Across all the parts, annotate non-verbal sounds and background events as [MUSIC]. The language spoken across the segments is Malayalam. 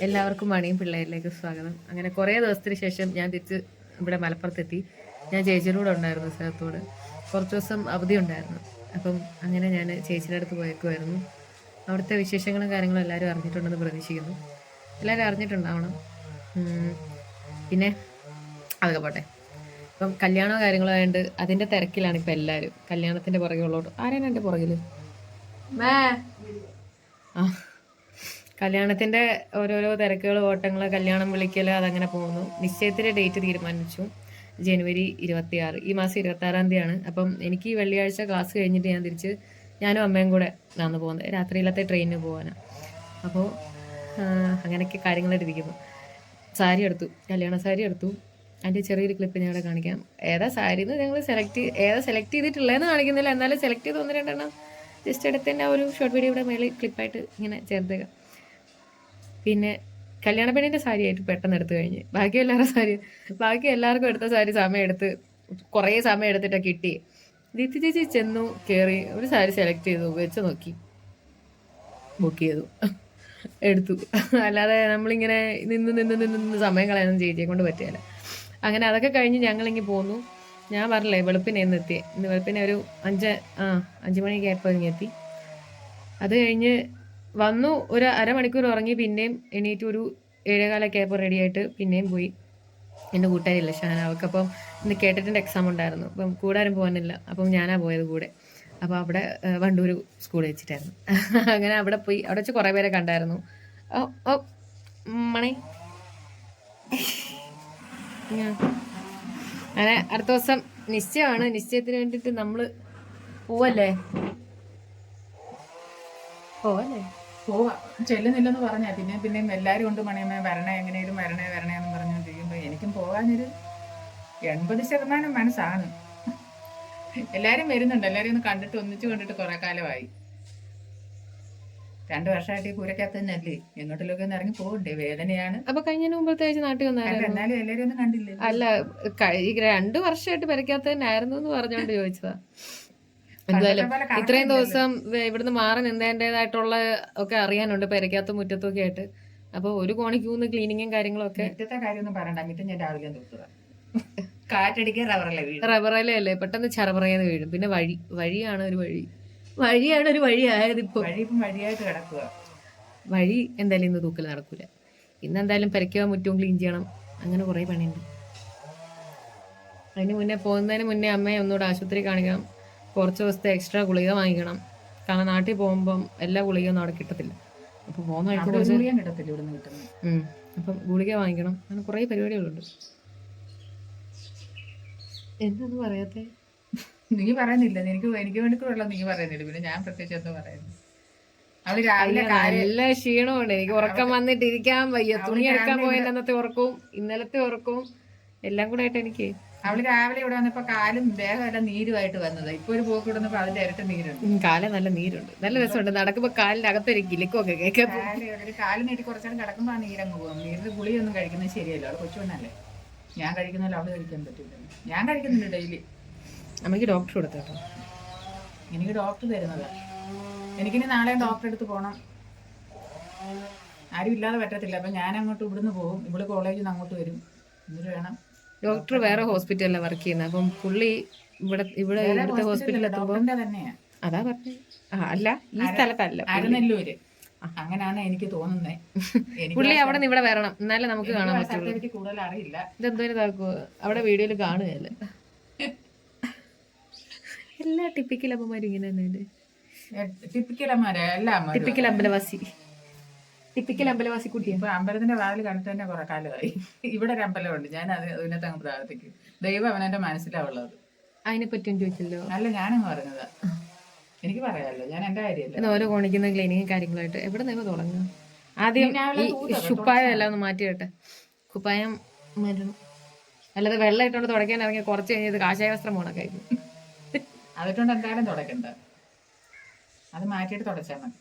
എല്ലാവർക്കും മണിയും പിള്ളേരിലേക്ക് സ്വാഗതം. അങ്ങനെ കുറേ ദിവസത്തിന് ശേഷം ഞാൻ തിരിച്ച് ഇവിടെ മലപ്പുറത്തെത്തി. ഞാൻ ചേച്ചിയുടെ ഉണ്ടായിരുന്നു സ്ഥലത്തോട്. കുറച്ച് ദിവസം അവധി ഉണ്ടായിരുന്നു. അപ്പം അങ്ങനെ ഞാൻ ചേച്ചിയുടെ അടുത്ത് പോയേക്കുമായിരുന്നു അവിടുത്തെ വിശേഷങ്ങളും കാര്യങ്ങളും എല്ലാവരും അറിഞ്ഞിട്ടുണ്ടെന്ന് പ്രതീക്ഷിക്കുന്നു. എല്ലാവരും അറിഞ്ഞിട്ടുണ്ടാവണം. പിന്നെ അതൊക്കെ പോട്ടെ. ഇപ്പം കല്യാണോ കാര്യങ്ങളോ ആയതുകൊണ്ട് അതിന്റെ തിരക്കിലാണ് ഇപ്പം എല്ലാവരും. കല്യാണത്തിന്റെ പുറകെ പുറകെയുള്ളോട്ട് ആരാണ് എന്റെ പുറകിൽ മേ. ആ. കല്യാണത്തിന്റെ ഓരോരോ തിരക്കുകൾ ഓട്ടങ്ങൾ കല്യാണം വിളിക്കൽ അതങ്ങനെ പോകുന്നു. നിശ്ചയത്തിന്റെ ഡേറ്റ് തീരുമാനിച്ചു. ജനുവരി ഇരുപത്തിയാറ്. ഈ മാസം ഇരുപത്തി ആറാം തീയതിയാണ്. അപ്പം എനിക്ക് ഈ വെള്ളിയാഴ്ച ക്ലാസ് കഴിഞ്ഞിട്ട് ഞാൻ തിരിച്ച് ഞാനും അമ്മയും കൂടെ നടന്നു പോകുന്നത്. രാത്രിയിലത്തെ ട്രെയിനിന് പോകാനാണ് അപ്പോൾ അങ്ങനെയൊക്കെ കാര്യങ്ങളായിട്ട് ഇരിക്കുന്നു. സാരി എടുത്തു. കല്യാണ സാരി എടുത്തു. അതിന്റെ ചെറിയൊരു ക്ലിപ്പ് ഇവിടെ കാണിക്കാം. ഏതാ സാരി എന്ന് ഞങ്ങൾ സെലക്ട് ഏതാ സെലക്ട് ചെയ്തിട്ടുള്ളതെന്ന് കാണിക്കുന്നില്ല. എന്നാലും സെലക്ട് ചെയ്ത് ഒന്ന് രണ്ടെണ്ണം. ജസ്റ്റ് എടുത്തതിന്റെ ആ ഒരു ഷോർട്ട് വീഡിയോ ഇവിടെ മേളിൽ ക്ലിപ്പായിട്ട് ഇങ്ങനെ ചേർത്തേക്കാം. പിന്നെ കല്യാണ പെണ്ണിന്റെ സാരി ആയിട്ട് പെട്ടെന്ന് എടുത്തു കഴിഞ്ഞ്. ബാക്കി എല്ലാവരുടെ സാരി ബാക്കി എല്ലാവർക്കും എടുത്ത സാരി സമയം എടുത്ത് കുറേ സമയം എടുത്തിട്ടാണ് കിട്ടി. ദിത്തി ചേച്ചി ചെന്നു കയറി ഒരു സാരി സെലക്ട് ചെയ്തു വെച്ച് നോക്കി. ബുക്ക് ചെയ്തു. എടുത്തു. അല്ലാതെ നമ്മളിങ്ങനെ നിന്ന് നിന്ന് നിന്ന് നിന്ന് സമയം ചേച്ചിയെ കൊണ്ട് പറ്റിയല്ല അങ്ങനെ അതൊക്കെ കഴിഞ്ഞ് ഞങ്ങളിങ്ങി പോന്നു. ഞാൻ പറഞ്ഞില്ലേ വെളുപ്പിനെ ഇന്ന് എത്തി. ഇന്ന് വെളുപ്പിനെ ഒരു അഞ്ച് ആ അഞ്ച് മണിയൊക്കെ ആയപ്പോൾ ഇങ്ങെത്തി അത് കഴിഞ്ഞ് വന്നു ഒരു അരമണിക്കൂർ ഉറങ്ങി പിന്നെയും എണീറ്റ് ഒരു ഏഴേകാലൊക്കെ ആയപ്പോൾ റെഡി ആയിട്ട് പിന്നെയും പോയി. എന്റെ കൂട്ടുകാരില്ല ഷാന. അവൾക്ക് അപ്പം ഇന്ന് കേട്ടിട്ടുണ്ട് എക്സാം ഉണ്ടായിരുന്നു. അപ്പം കൂടെ ആരും പോകാനില്ല. അപ്പം ഞാനാ പോയത് കൂടെ. അപ്പോൾ അവിടെ വണ്ടൂർ സ്കൂളിൽ വെച്ചിട്ടായിരുന്നു. [LAUGHS] അങ്ങനെ അവിടെ പോയി. അവിടെ വെച്ച് കുറേ പേരെ കണ്ടായിരുന്നു. ഓ ഓ മണി. അങ്ങനെ അടുത്ത ദിവസം നിശ്ചയമാണ്. നിശ്ചയത്തിന് വേണ്ടിയിട്ട് നമ്മൾ പോവല്ലേ? പോവല്ലേ? പോവാ. ചെല്ലുന്നില്ലെന്ന് പറഞ്ഞാ. പിന്നെ പിന്നെ എല്ലാവരും കൊണ്ട് മണിയമ്മ വരണേ എങ്ങനെയും വരണേ വരണേ എന്ന് പറഞ്ഞോണ്ടിരിക്കുമ്പോ എനിക്കും പോകാനൊരു എൺപത് ശതമാനം മനസ്സാണ്. എല്ലാവരും വരുന്നുണ്ട്. എല്ലാരും ഒന്ന് കണ്ടിട്ട് ഒന്നിച്ചു കണ്ടിട്ട് കുറെ കാലമായി. രണ്ടു വർഷമായിട്ട് ഈ പൂരക്കകത്ത് തന്നെയല്ലേ? എങ്ങോട്ടിലൊക്കെ ഒന്ന് ഇറങ്ങി പോകണ്ടേ വേദനയാണ്. അപ്പൊ കഴിഞ്ഞ മുമ്പത്തേക്ക് നാട്ടിൽ വന്നായിരുന്നു എന്നാലും എല്ലാരും ഒന്നും കണ്ടില്ലേ? അല്ല ഈ രണ്ടു വർഷമായിട്ട് പെരക്കാത്ത തന്നെ ആയിരുന്നു എന്ന് പറഞ്ഞുകൊണ്ട് ചോദിച്ചതാ. എന്തായാലും ഇത്രയും ദിവസം ഇവിടുന്ന് മാറി നിന്നതിന്റെതായിട്ടുള്ള ഒക്കെ അറിയാനുണ്ട്. പെരക്കാത്ത മുറ്റത്തും ഒക്കെ ആയിട്ട്. അപ്പൊ ഒരു കോണിക്കൂന്ന് ക്ലീനിങ്ങും കാര്യങ്ങളും ഒക്കെ മുറ്റത്തെ കാര്യമൊന്നും പറയണ്ട. മുറ്റം ഞാൻ രാവിലെ തൂക്കുക കാറ്റടിക്കുക റബ്ബറല്ലേ വീട് അല്ലേ പെട്ടെന്ന് ചറപറയെന്ന് വീഴും. പിന്നെ വഴി വഴിയാണ് ഒരു വഴി. വഴിയാണ് ഒരു വഴി ആയത് ഇപ്പൊ വഴി വഴിയായിട്ട് കിടക്കുക വഴി എന്തായാലും ഇന്ന് തൂക്കൽ നടക്കൂല. ഇന്ന് എന്തായാലും പെരയ്ക്കുക മുറ്റവും ക്ലീൻ ചെയ്യണം. അങ്ങനെ കുറേ പണിയുണ്ട്. അതിന് മുന്നേ പോകുന്നതിന് മുന്നേ അമ്മയെ ഒന്നുകൂടെ ആശുപത്രി കാണിക്കണം. കുറച്ച് ദിവസത്തെ എക്സ്ട്രാ ഗുളിക വാങ്ങിക്കണം. കാരണം നാട്ടിൽ പോകുമ്പം എല്ലാ ഗുളികയൊന്നും അവിടെ കിട്ടത്തില്ല. അപ്പോൾ പോകുന്ന വഴിക്ക് കുറച്ച് കിട്ടത്തില്ല കിട്ടുന്നത്. ഉം. അപ്പം ഗുളിക വാങ്ങിക്കണം. അങ്ങനെ കുറേ പരിപാടികളുണ്ട്. എന്താന്ന് പറയാത്തെ? നീ പറയുന്നില്ല. എനിക്ക് എനിക്ക് വേണ്ടി നീ പറയുന്നില്ല. പിന്നെ ഞാൻ പ്രത്യേകിച്ച് എന്താ പറയുന്നു? അവൾ രാവിലെ കാൽ നല്ല ക്ഷീണമുണ്ട്. എനിക്ക് ഉറക്കം വന്നിട്ട് ഇരിക്കാൻ വയ്യ. തുണി എടുക്കാൻ പോയ അന്നത്തെ ഉറക്കവും ഇന്നലത്തെ ഉറക്കവും എല്ലാം കൂടെ ആയിട്ട് എനിക്ക് അവൾ രാവിലെ ഇവിടെ വന്നപ്പോ കാലും വേഗം എല്ലാം നീരുമായിട്ട് വന്നത്. ഇപ്പൊ ഒരു പോക്ക് ഇടുന്നപ്പോ അതിന്റെ ഇരട്ട നീരുണ്ട്. കാലം നല്ല നീരുണ്ട്. നല്ല രസമുണ്ട്. നടക്കുമ്പോ കാലിന്റെ അകത്തൊരു കിലിക്കൊക്കെ കേൾക്കാം. കാൽ നീട്ടി കുറച്ചാലും കിടക്കുമ്പോ ആ നീരങ്ങ് പോകും. നീരിന്റെ ഗുളിയൊന്നും കഴിക്കുന്നത് ശരിയല്ല. അവൾ കൊച്ചുകൊണ്ടല്ലേ ഞാൻ കഴിക്കുന്നല്ലോ അവൾ കഴിക്കാൻ പറ്റില്ല ഞാൻ കഴിക്കുന്നുണ്ട് ഡെയിലി. അമ്മയ്ക്ക് ഡോക്ടർ കൊടുത്തോ എനിക്ക് ഡോക്ടർ തരുന്നതാ. എനിക്കിനി നാളെ ഡോക്ടർ അടുത്ത് പോകണം ആരും ഇല്ലാതെ പറ്റത്തില്ല. അപ്പൊ ഞാൻ അങ്ങോട്ട് ഇവിടുന്ന് പോകും. ഇവൾ കോളേജിൽ നിന്ന് അങ്ങോട്ട് വരും. എന്നിട്ട് വേണം. ഡോക്ടർ വേറെ ഹോസ്പിറ്റലിലാണ് വർക്ക് ചെയ്യുന്നത് അപ്പം പുള്ളി ഇവിടെ ഇവിടെ ഇവിടുത്തെ ഹോസ്പിറ്റലിൽ എത്തുമ്പോൾ അതാ പറഞ്ഞു. അല്ല ഈ സ്ഥലത്തല്ല അരനെല്ലൂര്. അങ്ങനാണ് എനിക്ക് തോന്നുന്നത് പുള്ളി അവിടെ നിന്ന് ഇവിടെ വരണം. എന്നാലേ നമുക്ക് കാണാൻ പറ്റും പറ്റുള്ളൂ. എനിക്ക് കൂടുതൽ അറിയില്ല. ഇതെന്തോ അവിടെ വീഡിയോയിൽ കാണുകയല്ല? എല്ലാ ടിപ്പിക്കൽ അമ്മമാരും ഇങ്ങനെ തന്നെ ടിപ്പിക്കൽ അമ്മമാരെ? എല്ലാ ടിപ്പിക്കൽ അമ്പലവാസി. ടിപ്പിക്കൽ അമ്പലവാസി കുട്ടിയാണ് ഇപ്പൊ അമ്പലത്തിന്റെ വാതിൽ കണ്ടിട്ട് തന്നെ കുറെ കാലമായി. ഇവിടെ ഒരു അമ്പലമുണ്ട്. ഞാൻ അത് അതിനകത്ത് അങ്ങ് പ്രാർത്ഥിക്കും. ദൈവം അവനെന്റെ മനസ്സിലാവുള്ളത് അതിനെ പറ്റിയും ചോദിച്ചല്ലോ? അല്ല ഞാനങ്ങ് പറഞ്ഞതാ. എനിക്ക് പറയാമല്ലോ ഞാൻ എന്റെ കാര്യമല്ല ഓരോ കോണിക്കുന്ന ക്ലീനിങ് കാര്യങ്ങളായിട്ട് എവിടെ നിന്ന് തുടങ്ങുക ആദ്യം ഈ ശുപ്പായം എല്ലാം ഒന്ന് മാറ്റിയിട്ടെ കുപ്പായം മരണം അല്ലാതെ വെള്ളം ഇട്ടുകൊണ്ട് തുടയ്ക്കാൻ ഇറങ്ങിയ കുറച്ച് കഴിഞ്ഞത് കാശായ വസ്ത്രം പോണക്കായിരുന്നു അതിട്ടുകൊണ്ട് എന്തായാലും തുടക്കണ്ട അത് മാറ്റിയിട്ട് തുടച്ചാൽ മതി.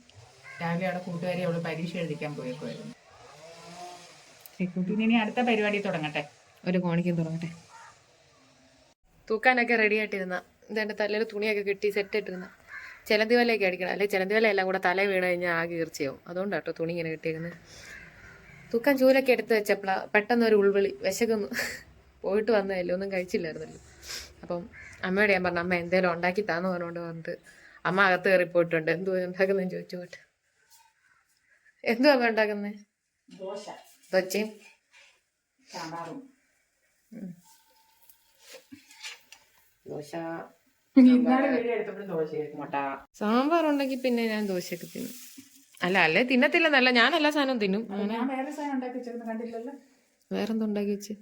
രാവിലെ അവിടെ കൂട്ടുകാരി അവൾ പരീക്ഷ എഴുതിക്കാൻ പോയേക്കുമായിരുന്നു പിന്നെ ഇനി അടുത്ത പരിപാടി തുടങ്ങട്ടെ. ഒരു കോണിക്കും തുടങ്ങട്ടെ. തൂക്കാനൊക്കെ റെഡി ആയിട്ടിരുന്ന. ഇതെന്റെ തലയിൽ തുണിയൊക്കെ കിട്ടി സെറ്റ് ഇട്ടിരുന്ന. ചിലന്തി വലയൊക്കെ അടിക്കണം. അല്ലെങ്കിൽ ചിലന്തി വല എല്ലാം കൂടെ തല വീണ് കഴിഞ്ഞാൽ ആകെ ഈർച്ചയാവും. കേട്ടോ തുണി ഇങ്ങനെ കെട്ടിയിരുന്നത് തൂക്കാൻ ചൂലൊക്കെ എടുത്ത് വെച്ചപ്പോഴാ പെട്ടെന്ന് ഒരു ഉൾവിളി വിശക്കുന്നു. പോയിട്ട് വന്നതല്ലേ ഒന്നും കഴിച്ചില്ലായിരുന്നല്ലോ. അപ്പം അമ്മയോട് ഞാൻ പറഞ്ഞു അമ്മ എന്തേലും ഉണ്ടാക്കി താന്ന് പറഞ്ഞുകൊണ്ട് വന്നിട്ട് അമ്മ അകത്ത് കയറി പോയിട്ടുണ്ട് എന്തോ ഉണ്ടാക്കുന്നതെന്ന് ചോദിച്ചു പോയിട്ട്. എന്തോ അമ്മ ഉണ്ടാക്കുന്നത് ദോശ. ദോശയും. സാമ്പാറും. ദോശ സാമ്പാർ ഉണ്ടെങ്കിൽ പിന്നെ ഞാൻ ദോശയൊക്കെ തിന്നും. അല്ല അല്ലേ തിന്നത്തില്ലെന്നല്ല ഞാൻ എല്ലാ സാധനവും തിന്നും ഞാൻ വേറെ സാധനം ഉണ്ടാക്കി വെച്ചിരുന്നു കണ്ടില്ലല്ലോ. വേറെന്താ ഉണ്ടാക്കി വെച്ച്.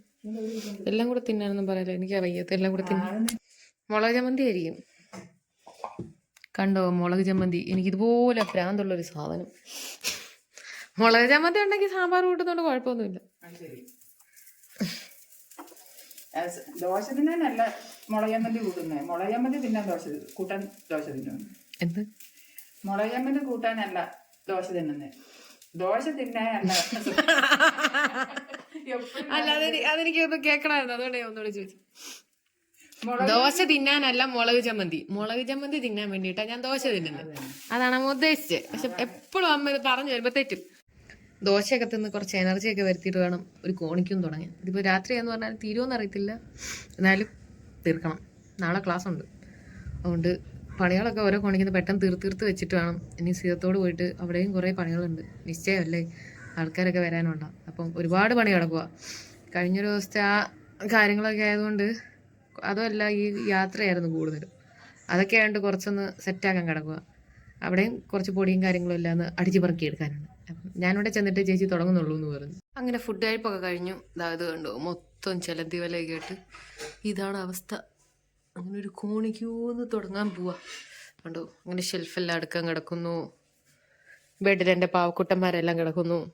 എല്ലാം കൂടെ തിന്നാനൊന്നും പറയല്ല എനിക്ക് അറിയാത്ത എല്ലാം കൂടെ തിന്നാൻ മുളക് ചമ്മന്തി ആയിരിക്കും. കണ്ടോ മുളക് ചമ്മന്തി? എനിക്കിതുപോലെ ഭ്രാന്തുള്ള ഒരു സാധനം. മുളക് ചമ്മന്തി ഉണ്ടെങ്കിൽ സാമ്പാർ കൂട്ടുന്നോണ്ട് കുഴപ്പമൊന്നുമില്ല. ദോശ തിന്നാനല്ല മുളയമ്മന്തി കൂട്ടുന്നത് മുളയമ്മന്തി തിന്നാൻ ദോശ കൂട്ടാൻ ദോശ തിന്നുന്നു. എന്ത്? കൂട്ടാനല്ല ദോശ തിന്നുന്നത് ദോശ തിന്നാനല്ല [LAUGHS] അല്ല അതെനിക്ക് അതെനിക്ക് ഒന്ന് കേൾക്കണമായിരുന്നു. അതുകൊണ്ട് ഞാൻ ഒന്നുകൂടെ ചോദിച്ചു മുളക് ദോശ തിന്നാനല്ല മുളക് ചമ്മന്തി. മുളക് ചമ്മന്തി തിന്നാൻ വേണ്ടിട്ടാ ഞാൻ ദോശ തിന്നുന്നത് അതാണ് അമ്മ ഉദ്ദേശിച്ചത്. പക്ഷെ എപ്പോഴും അമ്മ ഇത് പറഞ്ഞു വരുമ്പോ തെറ്റും. ദോശയൊക്കെ തിന്ന് കുറച്ച് എനർജി ഒക്കെ വരുത്തിയിട്ട് വേണം ഒരു കോണിക്കും തുടങ്ങാൻ. രാത്രി രാത്രിയാന്ന് പറഞ്ഞാൽ തീരുമെന്ന് അറിയത്തില്ല. എന്നാലും തീർക്കണം. നാളെ ക്ലാസ് ഉണ്ട്. അതുകൊണ്ട് പണികളൊക്കെ ഓരോ കോണിക്കുന്ന പെട്ടെന്ന് തീർത്ത് തീർത്ത് വെച്ചിട്ട് വേണം. ഇനി സീതത്തോട് പോയിട്ട് അവിടെയും കുറേ പണികളുണ്ട്. നിശ്ചയമല്ലേ? ആൾക്കാരൊക്കെ വരാനുണ്ടാവും അപ്പം ഒരുപാട് പണി കിടക്കുക കഴിഞ്ഞൊരു ദിവസത്തെ ആ കാര്യങ്ങളൊക്കെ ആയതുകൊണ്ട് അതുമല്ല ഈ യാത്രയായിരുന്നു കൂടുതലും. അതൊക്കെ ആയതുകൊണ്ട് കുറച്ചൊന്ന് സെറ്റാക്കാൻ കിടക്കുക അവിടെയും കുറച്ച് പൊടിയും കാര്യങ്ങളും എല്ലാം ഒന്ന് അടിച്ചു പറക്കി എടുക്കാനുണ്ട്. അപ്പം ഞാനിവിടെ ചെന്നിട്ട് ചേച്ചി തുടങ്ങുന്നുള്ളൂ എന്ന് പറഞ്ഞു. അങ്ങനെ ഫുഡ് കഴിപ്പൊക്കെ കഴിഞ്ഞു. അതായത് കണ്ടു? മൊത്തം ചെലന്തി വലയൊക്കെ ആയിട്ട് ഇതാണ് അവസ്ഥ. അങ്ങനെ ഒരു കോണിക്കൂന്ന് തുടങ്ങാൻ പോവാ. കണ്ടോ? അങ്ങനെ ഷെൽഫെല്ലാം അടുക്കാൻ കിടക്കുന്നു. ബെഡിൽ എന്റെ പാവക്കുട്ടന്മാരെല്ലാം കിടക്കുന്നു.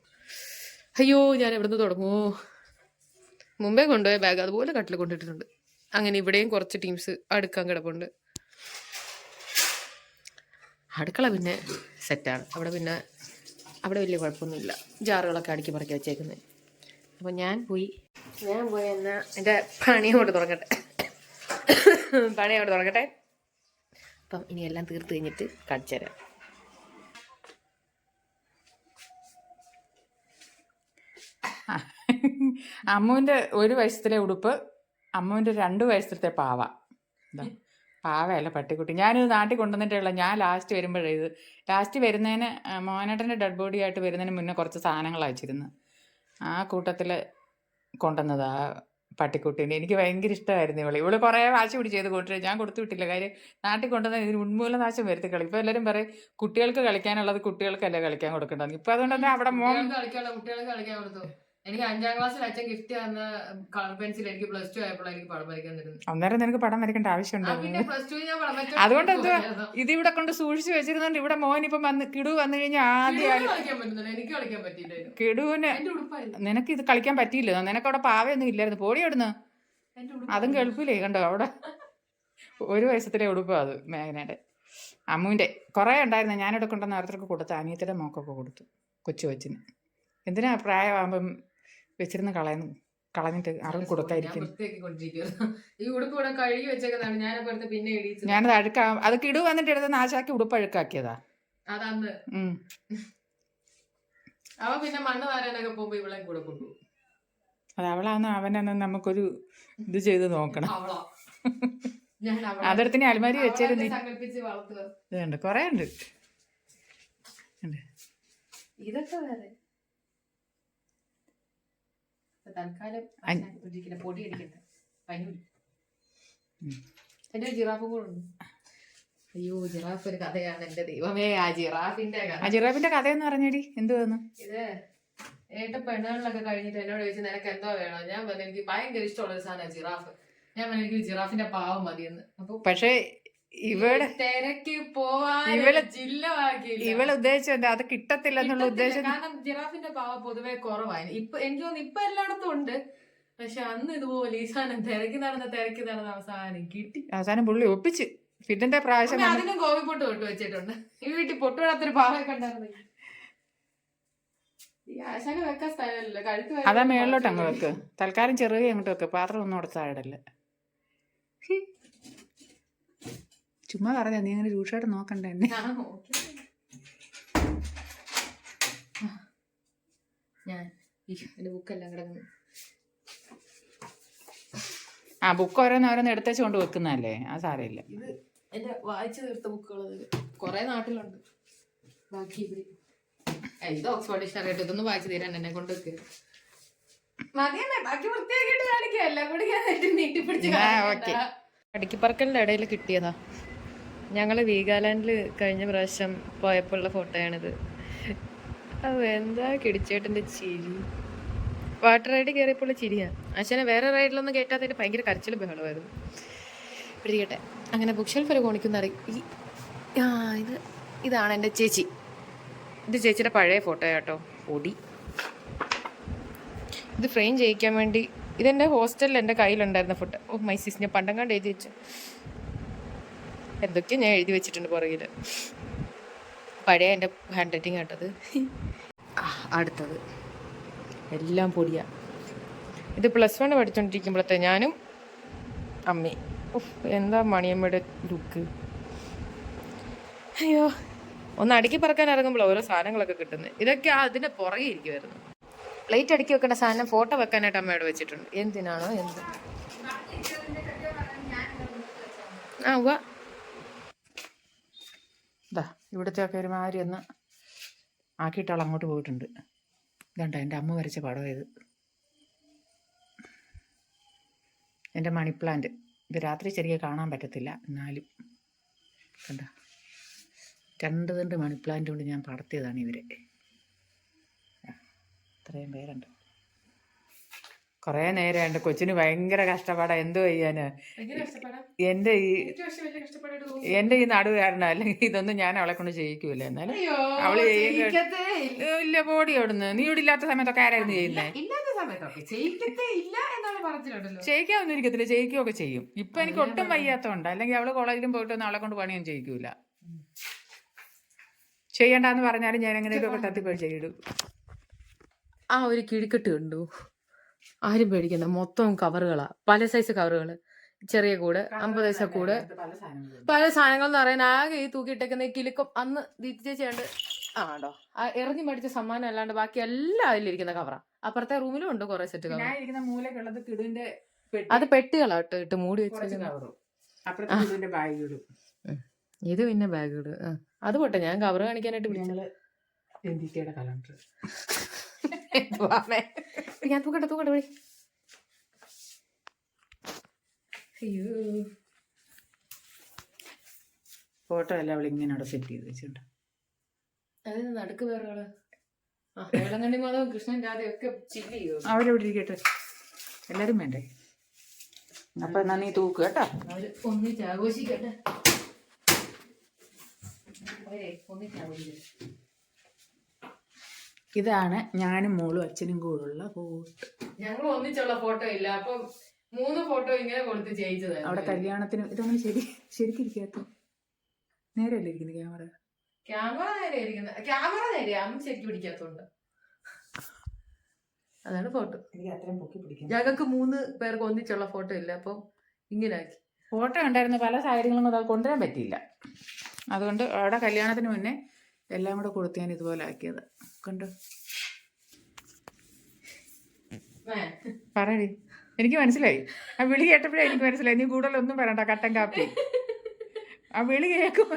അയ്യോ ഞാൻ എവിടുന്ന് തുടങ്ങുമോ മുമ്പേ കൊണ്ടുപോയ ബാഗ് അതുപോലെ കട്ടിൽ കൊണ്ടിട്ടിട്ടുണ്ട്. അങ്ങനെ ഇവിടെയും കുറച്ച് ടീംസ് അടുക്കാൻ കിടപ്പുണ്ട്. അടുക്കള പിന്നെ സെറ്റാണ് അവിടെ പിന്നെ അവിടെ വലിയ കുഴപ്പമൊന്നുമില്ല. ജാറുകളൊക്കെ അടുക്കി പറക്കി വെച്ചേക്കുന്നത് അപ്പോൾ ഞാൻ പോയി. ഞാൻ പോയി എന്നാൽ എന്റെ പണി അങ്ങോട്ട് തുടങ്ങട്ടെ. പണി അങ്ങോട്ട് തുടങ്ങട്ടെ. അപ്പം ഇനി എല്ലാം തീർത്ത് കഴിഞ്ഞിട്ട് കാണിച്ചു തരാം. അമ്മുവിന്റെ ഒരു വയസ്സത്തിലെ ഉടുപ്പ് അമ്മുവിന്റെ രണ്ട് വയസ്സത്തെ പാവ. ഇതാ പാവയല്ല പട്ടിക്കുട്ടി. ഞാനിത് നാട്ടിൽ കൊണ്ടുവന്നിട്ടുള്ള ഞാൻ ലാസ്റ്റ് വരുമ്പോഴേ ഇത് ലാസ്റ്റ് വരുന്നതിന് മോനേട്ടന്റെ ഡെഡ് ബോഡി ആയിട്ട് വരുന്നതിന് മുന്നേ കുറച്ച് സാധനങ്ങൾ അയച്ചിരുന്നു ആ കൂട്ടത്തിൽ കൊണ്ടുവന്നത് ആ പട്ടിക്കുട്ടീനെ. എനിക്ക് ഭയങ്കര ഇഷ്ടമായിരുന്നു ഇവൾ. ഇവൾ കുറേ വാശി പിടിച്ച് ചെയ്ത് കൊണ്ടുവരും ഞാൻ കൊടുത്തു വിട്ടില്ല. കാര്യം നാട്ടിൽ കൊണ്ടുവന്ന ഇതിന് ഉന്മൂലനാശം വരുത്തി കളി ഇപ്പോൾ എല്ലാവരും പറയും കുട്ടികൾക്ക് കളിക്കാനുള്ളത് കുട്ടികൾക്കല്ലേ കളിക്കാൻ കൊടുക്കേണ്ടത് ഇപ്പം അതുകൊണ്ട് തന്നെ അവിടെ മോൻ കളിക്കാനുള്ള കുട്ടികൾക്ക് കളിക്കാൻ കൊടുത്തു. എനിക്ക് അഞ്ചാം ക്ലാസ്സിൽ അച്ഛൻ ഗിഫ്റ്റ് തന്ന കളർ പെൻസിൽ എനിക്ക് പ്ലസ് ടു എനിക്ക് പടം വരയ്ക്കാൻ തരുന്നത്. അന്നേരം നിനക്ക് പടം വരയ്ക്കേണ്ട ആവശ്യമുണ്ടോ? പിന്നെ പ്ലസ് ടു ഞാൻ പടം വരച്ചു അതുകൊണ്ട് എന്തുവാ? ഇത് ഇവിടെ കൊണ്ട് സൂക്ഷിച്ചു വെച്ചിരുന്നോണ്ട് ഇവിടെ മോൻ ഇപ്പം വന്ന് കിടു വന്നു കഴിഞ്ഞാൽ ആദ്യം കളിക്കാൻ പറ്റുന്നില്ല. എനിക്ക് കളിക്കാൻ പറ്റിയില്ലായിരുന്നു. കിടുവിന് നിനക്ക് ഇത് കളിക്കാൻ പറ്റിയില്ല. നിനക്ക് അവിടെ പാവയൊന്നും ഇല്ലായിരുന്നു. പോടി അവിടുന്ന്. ഉടുപ്പ്. അതും കേൾപ്പില്ലേ കണ്ടോ? അവിടെ ഒരു വയസ്സത്തിലെ ഉടുപ്പാ അത് മേഘനയുടെ. അമ്മുവിന്റെ. കുറേ ഉണ്ടായിരുന്നു. ഞാനിവിടെ കൊണ്ടുവന്ന് ഓരോരുത്തർക്ക് കൊടുത്തു അനിയത്തിന്റെ മോക്കൊക്കെ കൊടുത്തു. കൊച്ചു കൊച്ചിന്. എന്തിനാ പ്രായമാകുമ്പം വെച്ചിരുന്ന് കളയുന്നു. കളഞ്ഞിട്ട് ആരും കൊടുത്തായിരിക്കും? വൃത്തിയാക്കി കൊണ്ടിരിക്കുന്നു. ഈ ഉടുപ്പ് ഇവിടെ കഴുകി വെച്ചേക്കുന്നതാണ്. ഞാനപ്പോ എടുത്ത് പിന്നെ ഇടിച്ചു ഞാനത് അഴുക്കാ അത് കിടു വന്നിട്ട് എടുത്ത് നാശാക്കി ഉടുപ്പ് അഴുക്കാക്കിയതാ. അതന്ന്. ഉം. അവ പിന്നെ മണ്ണ് വാരാനൊക്കെ പോകുമ്പോ ഇവളെ കൂടെ കൊണ്ടുപോകും. അത് അവളാന്ന് അവനെന്ന് നമുക്കൊരു ഇത് ചെയ്ത് നോക്കണം. അതെടുത്തിന് അലമാരി വെച്ചിരുന്നു ഇതുണ്ട് കൊറേ ഉണ്ട്. ഇതൊക്കെ വേറെ. തൽക്കാലം ഒരിക്കലും പൊടി അടിക്കണ്ട. പനി. എന്റെ ജിറാഫും കൂടെ ഉണ്ട്. അയ്യോ ജിറാഫ് ഒരു കഥയാണ് എന്റെ ദൈവമേ. ആ ജിറാഫിന്റെ കഥ. ആ ജിറാഫിന്റെ കഥയെന്ന് പറഞ്ഞടി. എന്തുവാന്ന് ഇത് ഏട്ട പെണ്ണുകളിലൊക്കെ കഴിഞ്ഞിട്ട് എന്നോട് ചോദിച്ചു നിനക്ക് എന്തോ വേണം? ഞാൻ പറഞ്ഞു എനിക്ക് ഭയങ്കര ഇഷ്ടമുള്ള ഒരു സാധനം ജിറാഫ്. ഞാൻ പറഞ്ഞു എനിക്ക് ജിറാഫിന്റെ പാവം മതിയെന്ന്. അപ്പൊ പക്ഷേ ഇവിടെ തിരക്ക് പോവാൻ ഇവള്- ജില്ല ബാക്കിയില്ല. ഇവൾ ഉദ്ദേശിച്ചത് അത് കിട്ടത്തില്ല എന്നുള്ള. ഉദ്ദേശം കാരണം ജിറാഫിന്റെ പാവ പൊതുവെ കുറവായി ഇപ്പൊ എനിക്ക് തോന്നുന്നു ഇപ്പൊ എല്ലായിടത്തും ഉണ്ട്. പക്ഷെ അന്ന് ഇതുപോലെ ഈ സാധനം തിരക്കി നടന്ന തിരക്കി നടന്ന അവസാനം കിട്ടി. അവസാനം പുള്ളി ഒപ്പിച്ച്. ഫിറ്റിന്റെ പ്രാവശ്യം അതിനും കോവിപ്പൊട്ട് തൊട്ട് വെച്ചിട്ടുണ്ട്. ഈ വീട്ടിൽ പൊട്ടുവിടാത്തൊരു പാവൊക്കെ ഉണ്ടായിരുന്നു അതാ മേളിലോട്ട് അങ്ങ് വെക്ക്. തൽക്കാലം ചെറുകെ അങ്ങോട്ട് വെക്ക്. പാത്രം ഒന്നും താഴെടല്ല ചുമ്മാ പറഞ്ഞാ നീ അങ്ങനെ രൂക്ഷമായിട്ട് നോക്കണ്ട എന്നെ. ഞാൻ ബുക്കെല്ലാം കിടക്കുന്നു. ആ ബുക്ക് ഓരോന്ന് ഓരോന്ന് എടുത്തേച്ച് കൊണ്ട് വെക്കുന്നല്ലേ ആ സാരമില്ല. ഇത് എന്റെ വായിച്ചു തീർത്ത ബുക്കുകൾ കുറേ നാട്ടിലുണ്ട്. ബാക്കി ഇവിടെ ഇത് ഓക്സ്ഫോർഡ് ഇതൊന്നും വായിച്ചു തീരാൻ എന്നെ കൊണ്ട് വെക്കുക മതിയല്ലേ ബാക്കി വൃത്തിയാക്കിയിട്ട് കാണിക്കുക എല്ലാം കൂടി ഞാൻ നീട്ടി പിടിച്ച് ഓക്കേ. അടിക്കിപ്പറക്കലിന്റെ ഇടയിൽ കിട്ടിയതാ. ഞങ്ങൾ വീഗാലാൻഡിൽ കഴിഞ്ഞ പ്രാവശ്യം പോയപ്പോഴുള്ള ഫോട്ടോയാണിത്. അത് എന്താ കിടിച്ചേട്ടന്റെ ചിരി. വാട്ടർ റൈഡ് കയറിയപ്പോൾ ചിരിയാണ് അച്ഛനെ വേറെ റൈഡിലൊന്നും കയറ്റാത്തതിന്റെ ഭയങ്കര കരച്ചിൽ ബഹളമായിരുന്നു പിടിക്കട്ടെ. അങ്ങനെ ബുക്ക് ഷെൽഫ് ഒരു കോണിക്കുന്ന ആ ഇത് ഇതാണ് എന്റെ ചേച്ചി. ഇത് ചേച്ചിയുടെ പഴയ ഫോട്ടോ കേട്ടോ പൊടി. ഇത് ഫ്രെയിം ചെയ്യിക്കാൻ വേണ്ടി ഇതെന്റെ ഹോസ്റ്റലിൽ എന്റെ കയ്യിലുണ്ടായിരുന്ന ഫോട്ടോ. ഓ മൈ സിസ് ഞാൻ കണ്ട് എഴുതി വെച്ചു. എന്തൊക്കെയോ ഞാൻ എഴുതി വെച്ചിട്ടുണ്ട് പുറകിൽ പഴയ എന്റെ ഹാൻഡ് റൈറ്റിംഗ് കേട്ടത്. അടുത്തത്. എല്ലാം പൊടിയാ. ഇത് പ്ലസ് വൺ പഠിച്ചുകൊണ്ടിരിക്കുമ്പോഴത്തെ ഞാനും അമ്മി. എന്താ മണിയമ്മയുടെ ലുക്ക് അയ്യോ ഒന്ന് അടുക്കി പറക്കാൻ ഇറങ്ങുമ്പോൾ ഓരോ സാധനങ്ങളൊക്കെ കിട്ടുന്നത് ഇതൊക്കെ അതിന്റെ പുറകെ ഇരിക്കുമായിരുന്നു പ്ലേറ്റ് അടുക്കി വെക്കേണ്ട സാധനം ഫോട്ടോ വെക്കാനായിട്ട് അമ്മയോട് വെച്ചിട്ടുണ്ട്. എന്തിനാണോ എന്ത്? ആ ഉവ്വ. ഇതാ ഇവിടുത്തെ ഒക്കെ ഒരുമാതിരി ഒന്ന് ആക്കിയിട്ടാൾ അങ്ങോട്ട് പോയിട്ടുണ്ട്. ഇതുണ്ട് എന്റെ അമ്മ വരച്ച പടം ഇത്. എന്റെ മണി പ്ലാന്റ്. ഇത് രാത്രി ശരിക്കും കാണാൻ പറ്റത്തില്ല എന്നാലും. കണ്ട? രണ്ട് രണ്ട് മണി പ്ലാന്റ് കൊണ്ട് ഞാൻ പടർത്തിയതാണ് ഇവരെ. ഇത്രയും പേരുണ്ട്. കുറേ നേരം എന്റെ കൊച്ചിന് ഭയങ്കര കഷ്ടപ്പാടാ. എന്തോ ചെയ്യാന്? എന്റെ ഈ എന്റെ ഈ നടുവേദന അല്ലെങ്കിൽ ഇതൊന്നും ഞാൻ അവളെ കൊണ്ട് ചെയ്യിക്കൂല. എന്നാലും അവൾ ഇല്ല. പോടി അവിടുന്ന് നീ ഇവിടെ ഇല്ലാത്ത സമയത്തൊക്കെ ആരായിരുന്നു ചെയ്യുന്നേ? ഇല്ലാത്ത സമയത്തൊക്കെ. ചെയ്യിക്കത്തേ ഇല്ല എന്നാണ് പറഞ്ഞിട്ടുണ്ടല്ലോ. ചെയ്യിക്കാവുന്ന ഇരിക്കത്തില്ല. ചെയ്യിക്കുകയൊക്കെ ചെയ്യും. ഇപ്പൊ എനിക്ക് ഒട്ടും വയ്യാത്തോണ്ട് അല്ലെങ്കിൽ അവൾ കോളേജിലും പോയിട്ടൊന്നും അവളെ കൊണ്ട് പണിയൊന്നും ചെയ്യിക്കൂല. ചെയ്യണ്ടെന്ന് പറഞ്ഞാലും ഞാൻ എങ്ങനെയൊക്കെ തത്തിപ്പോയി ചെയ്യിടും. ആ ഒരു കിഴിക്കെട്ട് കണ്ടു. ആരും പേടിക്കണ്ട. മൊത്തം കവറുകളാ. പല സൈസ് കവറുകൾ ചെറിയ കൂട് അമ്പത് പൈസ കൂട്. പല സാധനങ്ങൾ എന്ന് പറയാൻ ആകെ ഈ തൂക്കിയിട്ടേക്കുന്ന ഈ കിലുക്കം അന്ന് ദീപ്തി ചേച്ചിയാണ്ട് ആണോ ആ എറിഞ്ഞു മേടിച്ച സമ്മാനം അല്ലാണ്ട് ബാക്കി എല്ലാം അതിലിരിക്കുന്ന കവറാ. അപ്പുറത്തെ റൂമിലും ഉണ്ട് കുറെ സെറ്റ് കവർ മൂലക്കുള്ളത് കിടുവിന്റെ അത് പെട്ടികളാട്ടോ ഇട്ട് മൂടി വെച്ചിട്ട് ഇത് പിന്നെ ബാഗ് ഇടും. അത് പോട്ടെ ഞാൻ കവർ കാണിക്കാനായിട്ട് വിളിച്ചത്. കലണ്ടർ [LAUGHS] ഞാൻ തൂക്കട്ടെ തൂക്കട്ടെ വിളി. അയ്യോ. ഫോട്ടോ എല്ലാം അവൾ ഇങ്ങനെ അവിടെ സെറ്റ് ചെയ്ത് വെച്ചിട്ടുണ്ട്. അതിന് നടുക്ക് വേറെ ആൾ. ആ വേളങ്കണ്ണി മാധവൻ കൃഷ്ണൻ രാധ ഒക്കെ ചില്ല് അവരെവിടെ ഇരിക്കട്ടെ. എല്ലാരും വേണ്ടേ? അപ്പൊ എന്നാ നീ തൂക്ക് കേട്ടോ? ഒന്നിച്ച് ആഘോഷിക്കട്ടെ. ഒന്നിച്ച് ആഘോഷിക്കട്ടെ. ഇതാണ് ഞാനും മോളും അച്ഛനും കൂടെയുള്ള ഫോട്ടോ. ഞങ്ങൾ ഒന്നിച്ചുള്ള ഫോട്ടോ ഇല്ല. അപ്പൊ മൂന്ന് ഫോട്ടോ ഇങ്ങനെ കൊടുത്ത് അവിടെ കല്യാണത്തിന് ഇതൊന്നും ശരി ശരിക്കും ഇരിക്കാത്ത. നേരെയല്ലേ ഇരിക്കുന്നത് ക്യാമറ? ക്യാമറ നേരെ ഇരിക്കുന്ന ക്യാമറ നേരെ. അമ്മ ശരിക്കും പിടിക്കാത്തോണ്ട് അതാണ് ഫോട്ടോ. എനിക്ക് അത്രയും പൊക്കി പിടിക്കാം ഞങ്ങൾക്ക് മൂന്ന് പേർക്ക് ഒന്നിച്ചുള്ള ഫോട്ടോ ഇല്ല. അപ്പം ഇങ്ങനെ ആക്കി ഫോട്ടോ ഉണ്ടായിരുന്ന പല സാഹചര്യങ്ങളും അത് കൊണ്ടുവരാൻ പറ്റിയില്ല. അതുകൊണ്ട് അവിടെ കല്യാണത്തിന് മുന്നേ എല്ലാം കൂടെ കൊടുത്ത് ഞാൻ ഇതുപോലെ ആക്കിയത്. കണ്ടു? പറയടി. എനിക്ക് മനസ്സിലായി. ആ വിളി കേട്ടപ്പോഴേ എനിക്ക് മനസ്സിലായി. നീ കൂടുതലൊന്നും പറയണ്ട കട്ടൻ കാപ്പി. ആ വിളി കേൾക്കും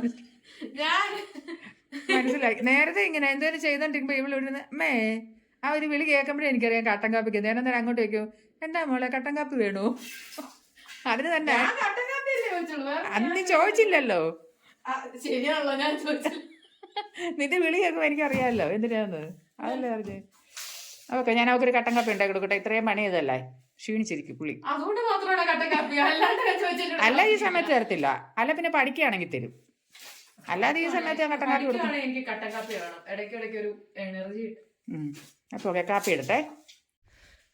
മനസ്സിലായി. നേരത്തെ ഇങ്ങനെ എന്തേലും ചെയ്തോണ്ടിരിക്കുമ്പോ ഇവിടെ ഇവിടുന്ന് മേ ആ ഒരു വിളി കേൾക്കുമ്പോഴേ എനിക്കറിയാം കട്ടൻ കാപ്പിക്ക്. നേരം നേരം അങ്ങോട്ട് വെക്കും എന്താ മോളെ കട്ടൻ കാപ്പി വേണോ? അതിന് തന്നെ അന്ന് ചോദിച്ചില്ലല്ലോ. ശരിയാണല്ലോ ഞാൻ ചോദിച്ചത് നിന്റെ വിളി കേൾക്കുമ്പോൾ എനിക്കറിയാമല്ലോ എന്തിനാന്ന്? അതല്ലേ അറിഞ്ഞേ ഓക്കെ ഞാൻ അവക്കൊരു കട്ടൻ കാപ്പി ഉണ്ടാക്കി കൊടുക്കട്ടെ ഇത്രയും പണി ചെയ്തല്ലേ ക്ഷീണിച്ചിരിക്കും പുളി അല്ല ഈ സമയത്ത് തരത്തില്ല. അല്ല പിന്നെ പഠിക്കുകയാണെങ്കിൽ തരും. അല്ലാതെ ഈ സമയത്ത് ഞാൻ കട്ടൻ കാപ്പി കൊടുക്കും. അപ്പൊ എനിക്ക് കട്ടൻ കാപ്പി വേണം. ഇടയ്ക്കിടയ്ക്ക് ഒരു എനർജി അപ്പോൾ ഓക്കെ കാപ്പി എടുത്തേ.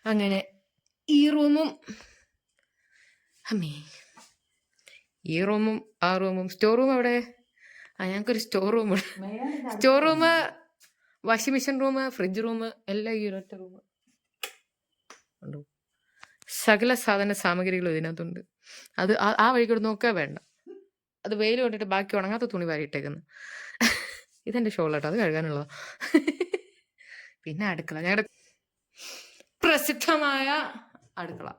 അങ്ങനെ ഈ റൂമും അമ്മേ ഈ റൂമും ആ റൂമും സ്റ്റോർ റൂം എവിടെ? ആ ഞങ്ങൾക്കൊരു store room store room washing machine room fridge room എല്ലാം ഈ ഒരൊറ്റ റൂം ഉണ്ടോ സകല സാധന സാമഗ്രികളും ഇതിനകത്തുണ്ട്. അത് ആ- വഴിക്കൂടെ വഴി കൂടെ നോക്കുക വേണ്ട. അത് വെയിൽ കൊണ്ടിട്ട് ബാക്കി ഉണങ്ങാത്ത തുണി വാരിയിട്ടേക്കുന്നു ഇതെന്റെ ഷോൾ കേട്ടോ അത് കഴുകാനുള്ളതാ. പിന്നെ അടുക്കള. ഞങ്ങളുടെ പ്രസിദ്ധമായ അടുക്കള.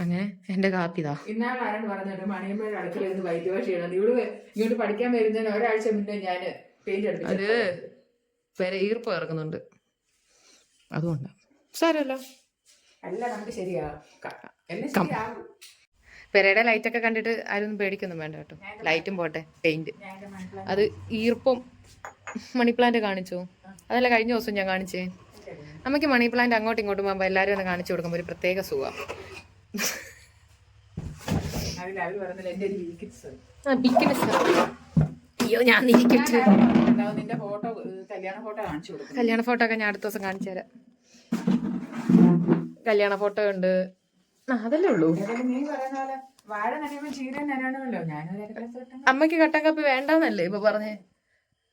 അങ്ങനെ എന്റെ കാപ്പി ഇതാ ഇന്നാൾ ആരാണ് പറഞ്ഞത്? മണിയമ്മയുടെ അടുക്കള ഇരുന്ന് വൈറ്റ് വാഷ് ചെയ്യണം ഇവിടെ ഇങ്ങോട്ട് പഠിക്കാൻ വരുന്നതിന് ഒരാഴ്ച മുന്നേ ഞാൻ പെയിന്റ് അത് എടുത്തു വരെ ഈർപ്പം ഇറങ്ങുന്നുണ്ട്. അതുകൊണ്ടാണ് സാരല്ലോ അല്ല നമുക്ക് ശരിയാകും പെരയുടെ ലൈറ്റൊക്കെ കണ്ടിട്ട് ആരും പേടിക്കൊന്നും വേണ്ട കേട്ടോ. ലൈറ്റും പോട്ടെ പെയിന്റ്. അത് ഈർപ്പം മണി പ്ലാന്റ് കാണിച്ചോ. അതല്ല കഴിഞ്ഞ ദിവസം ഞാൻ കാണിച്ചേ. നമുക്ക് മണി പ്ലാന്റ് അങ്ങോട്ടും ഇങ്ങോട്ടും പോകുമ്പോൾ എല്ലാവരും ഒന്ന് കാണിച്ചു കൊടുക്കുമ്പോൾ ഒരു പ്രത്യേക സുഖം. അയ്യോ ഞാൻ ഇരിക്കട്ടെ. കല്യാണ ഫോട്ടോ ഒക്കെ ഞാൻ അടുത്ത ദിവസം കാണിച്ചു തരാം. കല്യാണ ഫോട്ടോ ഉണ്ട്. അതല്ലേ ഉള്ളൂ. അമ്മയ്ക്ക് അമ്മയ്ക്ക് കട്ടൻ കാപ്പി വേണ്ടെന്നല്ലേ ഇപ്പൊ പറഞ്ഞേ.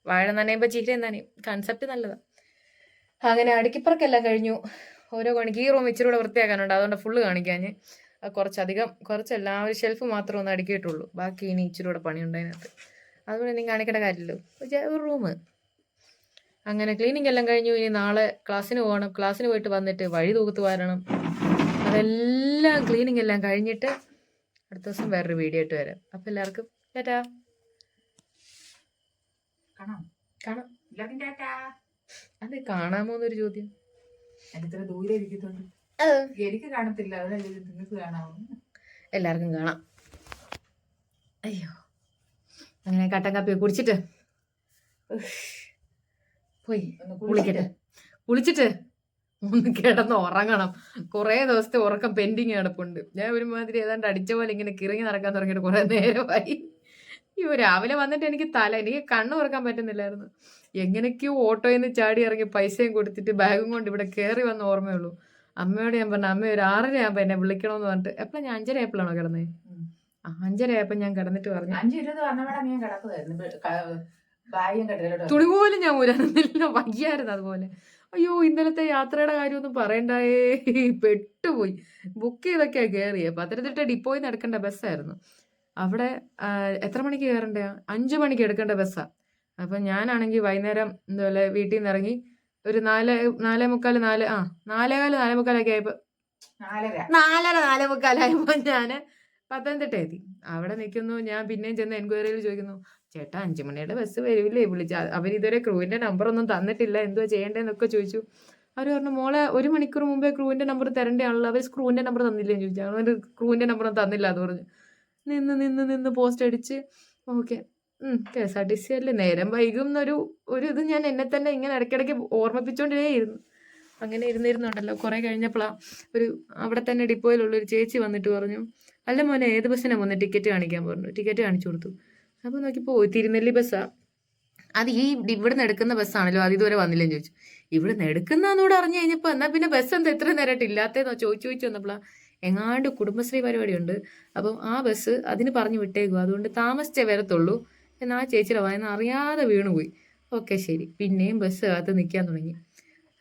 വാഴ നനയുമ്പോ ചീര നനയും. കൺസെപ്റ്റ് നല്ലതാ. അങ്ങനെ അടുക്കിപ്പറക്കെല്ലാം കഴിഞ്ഞു. ഓരോ കാണിക്കും ഈ റൂം ഇച്ചിരി കൂടെ വൃത്തിയാക്കാനുണ്ട്. അതുകൊണ്ട് ഫുള്ള് കാണിക്കാൻ കുറച്ചധികം കുറച്ചല്ല ആ ഒരു ഷെൽഫ് മാത്രം ഒന്ന് അടുക്കിയിട്ടുള്ളൂ. ബാക്കി ഇനി ഇച്ചിരി കൂടെ പണിയുണ്ട് അതിനകത്ത്. അതുകൊണ്ട് ഇനി കാണിക്കേണ്ട കാര്യമല്ലോ ഒരു- റൂം അങ്ങനെ ക്ലീനിങ് എല്ലാം കഴിഞ്ഞു. ഇനി നാളെ ക്ലാസ്സിന് പോകണം. ക്ലാസ്സിന് പോയിട്ട് വന്നിട്ട് വഴി തൂക്കത്ത് വരണം. അതെല്ലാം ക്ലീനിങ് എല്ലാം കഴിഞ്ഞിട്ട് അടുത്ത ദിവസം വേറൊരു വീഡിയോ ആയിട്ട് വരാം. അപ്പം എല്ലാവർക്കും ടാറ്റാ. കാണാം. കാണാം. അത് കാണാമോ എന്നൊരു ചോദ്യം. ഇത്ര ദൂരെ ഇരിക്കുന്നുണ്ട്. എനിക്ക് കാണത്തില്ല. നിങ്ങൾക്ക് എല്ലാവർക്കും കാണാം. അയ്യോ. അങ്ങനെ കട്ടൻ കാപ്പി കുടിച്ചിട്ട്? പോയി. കുളിക്കട്ടെ. കുളിച്ചിട്ട് ഒന്ന് കിടന്ന് ഉറങ്ങണം. കുറേ ദിവസത്തെ ഉറക്കം പെൻഡിങ് കിടപ്പുണ്ട് ഞാൻ ഒരുമാതിരി ഏതാണ്ട് അടിച്ച പോലെ ഇങ്ങനെ കിറങ്ങി നടക്കാൻ തുടങ്ങിയിട്ട് കുറേ നേരമായി. അയ്യോ രാവിലെ വന്നിട്ട് എനിക്ക് തല എനിക്ക് കണ്ണു തുറക്കാൻ പറ്റുന്നില്ലായിരുന്നു. എങ്ങനെയൊക്കെയോ ഓട്ടോയിൽ നിന്ന് ചാടി ഇറങ്ങി പൈസയും കൊടുത്തിട്ട് ബാഗും കൊണ്ട് ഇവിടെ കയറി വന്ന ഓർമ്മയുള്ളൂ. അമ്മയോട് ഞാൻ പറഞ്ഞു അമ്മ ഒരു ആറര ആകുമ്പോൾ എന്നെ വിളിക്കണമെന്ന് പറഞ്ഞിട്ട്. എപ്പോഴാണ് ഞാൻ അഞ്ചര ആയപ്പോഴാണോ കിടന്നേ അഞ്ചര ആയപ്പോൾ ഞാൻ കിടന്നിട്ട് പറഞ്ഞു. തുണി പോലും ഞാൻ ഊരാനില്ല വയ്യായിരുന്നു അതുപോലെ. അയ്യോ ഇന്നലത്തെ യാത്രയുടെ കാര്യമൊന്നും പറയണ്ടായേ. പെട്ടുപോയി. ബുക്ക് ചെയ്തൊക്കെയാണ് കയറിയത് പത്തനംതിട്ട ഡിപ്പോയിൽ നിന്ന് എടുക്കേണ്ട ബസ്സായിരുന്നു. അവിടെ എത്ര മണിക്ക് കയറണ്ടേ? അഞ്ച് മണിക്ക് എടുക്കേണ്ട ബസ്സാ. അപ്പം ഞാനാണെങ്കിൽ വൈകുന്നേരം എന്തുപോലെ വീട്ടിൽ നിന്ന് ഇറങ്ങി ഒരു നാല് നാലേ മുക്കാൽ നാല് ആ നാലേകാൽ നാലേ മുക്കാലൊക്കെ ആയപ്പോൾ നാലര. നാലേ മുക്കാലായപ്പോൾ ഞാൻ പത്തനംതിട്ട എത്തി. അവിടെ നിൽക്കുന്നു. ഞാൻ പിന്നെയും ചെന്ന് എൻക്വയറിയിൽ ചോദിക്കുന്നു ചേട്ടാ അഞ്ചു മണിയുടെ ബസ് വരില്ലേ? വിളിച്ച. അവരിതുവരെ ക്രൂവിന്റെ നമ്പർ ഒന്നും തന്നിട്ടില്ല. എന്തുവാ ചെയ്യേണ്ടതെന്നൊക്കെ ചോദിച്ചു. അവർ പറഞ്ഞു മോളെ ഒരു മണിക്കൂർ മുമ്പേ ക്രൂവിന്റെ നമ്പർ തരേണ്ടതാണല്ലോ അവർ സ്ക്രൂവിന്റെ നമ്പർ തന്നില്ലേന്ന് ചോദിച്ചു. അവർ ക്രൂവിന്റെ നമ്പർ ഒന്നും തന്നില്ല എന്ന് പറഞ്ഞു. നിന്ന് നിന്ന് നിന്ന് പോസ്റ്റ് അടിച്ച്. Okay K S R T C അല്ലേ? നേരം വൈകും എന്നൊരു ഒരു ഇത് ഞാൻ എന്നെ തന്നെ ഇങ്ങനെ ഇടയ്ക്കിടയ്ക്ക് ഓർമ്മിപ്പിച്ചുകൊണ്ടേയിരുന്നു അങ്ങനെ ഇരുന്നിരുന്നുണ്ടല്ലോ. കുറേ കഴിഞ്ഞപ്പോഴാണ് ഒരു അവിടെ തന്നെ ഡിപ്പോയിലുള്ള ഒരു ചേച്ചി വന്നിട്ട് പറഞ്ഞു അല്ല മോനെ ഏത് ബസ്സിനാണ് മോനെ ടിക്കറ്റ് കാണിക്കാൻ പറഞ്ഞു. ടിക്കറ്റ് കാണിച്ചു കൊടുത്തു. അപ്പോൾ നോക്കിയപ്പോൾ തിരുനെല്ലി ബസ്സാ. അത് ഈ ഇവിടുന്ന് എടുക്കുന്ന ബസ്സാണല്ലോ. അത് ഇതുവരെ വന്നില്ലെന്ന് ചോദിച്ചു. ഇവിടുന്ന് എടുക്കുന്നതെന്നൂടെ അറിഞ്ഞു കഴിഞ്ഞപ്പോൾ എന്നാൽ പിന്നെ ബസ് എന്താ എത്ര നേരമായിട്ട് ഇല്ലാത്തതെന്നോ ചോദിച്ചു ചോദിച്ചു വന്നപ്പോഴാ എങ്ങാണ്ട് കുടുംബശ്രീ പരിപാടിയുണ്ട്. അപ്പം ആ ബസ് അതിന് പറഞ്ഞു വിട്ടേക്കും അതുകൊണ്ട് താമസിച്ചേ വരത്തുള്ളൂ. എന്ന് ആ ചേച്ചിയുടെ വായന അറിയാതെ വീണുപോയി. ഓക്കെ ശരി. പിന്നെയും ബസ് കാത്ത് നിൽക്കാൻ തുടങ്ങി.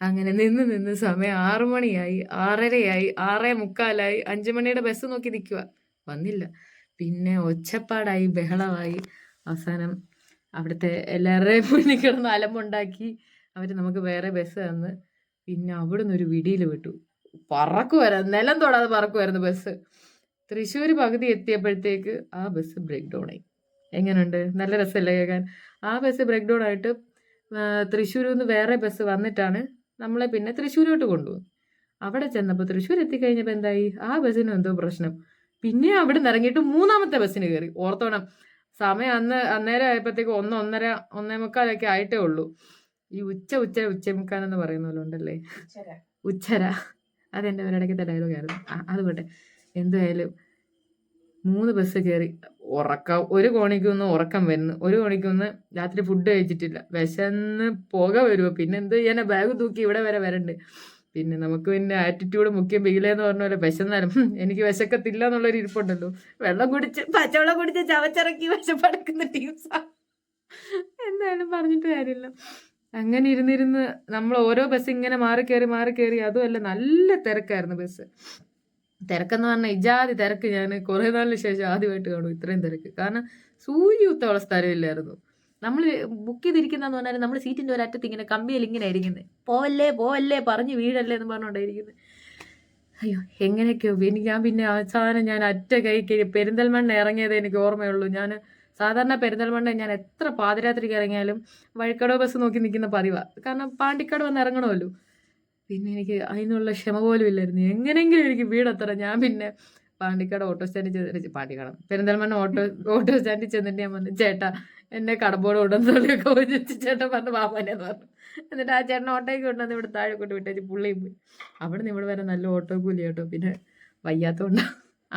അങ്ങനെ നിന്ന് നിന്ന് സമയം ആറു മണിയായി. ആറരയായി. ആറേ മുക്കാലായി. അഞ്ചു മണിയുടെ ബസ് നോക്കി നിൽക്കുക വന്നില്ല. പിന്നെ ഒച്ചപ്പാടായി ബഹളമായി. അവസാനം അവിടുത്തെ എല്ലാവരുടെയും മുന്നിൽ കിടന്ന് അലമ്പുണ്ടാക്കി. അവർ നമുക്ക് വേറെ ബസ് തന്ന്. പിന്നെ അവിടുന്ന് ഒരു വിടിയിൽ വിട്ടു. പറക്കുമായിരുന്നു നിലം തൊടാതെ പറക്കുമായിരുന്നു ബസ്. തൃശ്ശൂർ പകുതി എത്തിയപ്പോഴത്തേക്ക് ആ ബസ് ബ്രേക്ക് ഡൗൺ ആയി. എങ്ങനെയുണ്ട് നല്ല രസമല്ലേ കേൾക്കാൻ? ആ ബസ് ബ്രേക്ക് ഡൗൺ ആയിട്ട് തൃശ്ശൂരിൽ നിന്ന് വേറെ ബസ് വന്നിട്ടാണ് നമ്മളെ പിന്നെ തൃശ്ശൂരോട്ട് കൊണ്ടുപോകും അവിടെ ചെന്നപ്പോൾ തൃശ്ശൂർ എത്തിക്കഴിഞ്ഞപ്പോൾ എന്തായി? ആ ബസ്സിന് എന്തോ പ്രശ്നം. പിന്നെ അവിടെ നിന്ന് ഇറങ്ങിയിട്ട് മൂന്നാമത്തെ ബസ്സിന് കയറി ഓർത്തോണം. സമയം അന്ന് അന്നേരം ആയപ്പോഴത്തേക്ക് ഒന്ന് ഒന്നര ഒന്നേ മുക്കാലൊക്കെ ആയിട്ടേ ഉള്ളൂ. ഈ ഉച്ച ഉച്ച ഉച്ചമുക്കാലെന്ന് പറയുന്ന പോലെ ഉണ്ടല്ലേ? ഉച്ചര. അതെന്റെ ഒരിടയ്ക്കത്തെ ഡയലോഗായിരുന്നു അത് പോട്ടെ എന്തായാലും മൂന്ന് ബസ് കയറി ഉറക്കം. ഒരു കോണിക്കൊന്ന് ഉറക്കം വരുന്നു. ഒരു കോണിക്കൊന്ന് രാത്രി ഫുഡ് കഴിച്ചിട്ടില്ല. വിശന്ന് പുക വരുമോ പിന്നെ എന്ത് ചെയ്യാനാ? ബാഗ് തൂക്കി ഇവിടെ വരെ വരണ്ട്. പിന്നെ നമുക്ക് പിന്നെ ആറ്റിറ്റ്യൂഡ് മുഖ്യം ബിഗിലെന്ന് പറഞ്ഞ പോലെ വിശന്നാലും എനിക്ക് വിശക്കത്തില്ല എന്നുള്ളൊരു ഇരിപ്പുണ്ടല്ലോ. വെള്ളം കുടിച്ച് പച്ചവെള്ളം കുടിച്ച് ചവച്ചിറക്കി വിശപ്പടക്കുന്ന ടീംസാ എന്തായാലും പറഞ്ഞിട്ട് കാര്യമില്ല. അങ്ങനെ ഇരുന്നിരുന്ന് നമ്മൾ ഓരോ ബസ് ഇങ്ങനെ മാറി കയറി മാറി കയറി അതുമല്ല നല്ല തിരക്കായിരുന്നു ബസ് തിരക്കെന്ന് പറഞ്ഞാൽ ഇജാതി തിരക്ക്. ഞാൻ കുറേ നാളിന് ശേഷം ആദ്യമായിട്ട് കാണും ഇത്രയും തിരക്ക്. കാരണം സൂര്യ കുത്തോളം സ്ഥലമില്ലായിരുന്നു. നമ്മൾ ബുക്ക് ചെയ്തിരിക്കുന്നതെന്ന് പറഞ്ഞാൽ നമ്മൾ സീറ്റിന്റെ ഒരറ്റത്ത് ഇങ്ങനെ കമ്പിയിൽ ഇങ്ങനെ ഇരിക്കുന്നത് പോവല്ലേ പോവല്ലേ പറഞ്ഞ് വീഴല്ലേ എന്ന് പറഞ്ഞുകൊണ്ടായിരിക്കുന്നത് അയ്യോ എങ്ങനെയൊക്കെയോ. എനിക്ക് ഞാൻ പിന്നെ അവസാനം ഞാൻ അറ്റ കൈക്ക് പെരിന്തൽമണ്ണ ഇറങ്ങിയതേ എനിക്ക് ഓർമ്മയുള്ളൂ. ഞാൻ സാധാരണ പെരിന്തൽമണ്ണ ഞാൻ എത്ര പാതിരാത്രിക്ക് ഇറങ്ങിയാലും വഴിക്കടവ് ബസ് നോക്കി നിൽക്കുന്ന പതിവാണ് കാരണം പാണ്ടിക്കാട് വന്ന് ഇറങ്ങണമല്ലോ. പിന്നെ എനിക്ക് അതിനുള്ള ക്ഷമ പോലും ഇല്ലായിരുന്നു. എങ്ങനെയെങ്കിലും എനിക്ക് വീടെത്തണം ഞാൻ പിന്നെ പാണ്ടിക്കാട് ഓട്ടോ സ്റ്റാൻഡിൽ ചെന്ന് പാണ്ടിക്കാട് പെരിന്തൽമണ്ണ ഓട്ടോ ഓട്ടോ സ്റ്റാൻഡിൽ ചെന്നിട്ട് ഞാൻ പറഞ്ഞു ചേട്ടാ എന്നെ കടമ്പോട് കൊണ്ടുവന്നോളിയൊക്കെ ചോദിച്ചു ചേട്ടൻ പറഞ്ഞു പാപ്പാനെന്ന് പറഞ്ഞു. എന്നിട്ട് ആ ചേട്ടൻ ഓട്ടോയ്ക്ക് കൊണ്ടുവന്ന് ഇവിടെ താഴെ കൊണ്ട് വിട്ടേച്ച് പുള്ളിയും പോയി. അവിടെ നിന്ന് ഇവിടെ വരെ നല്ല ഓട്ടോ കൂലി കേട്ടോ പിന്നെ വയ്യാത്തതുകൊണ്ട്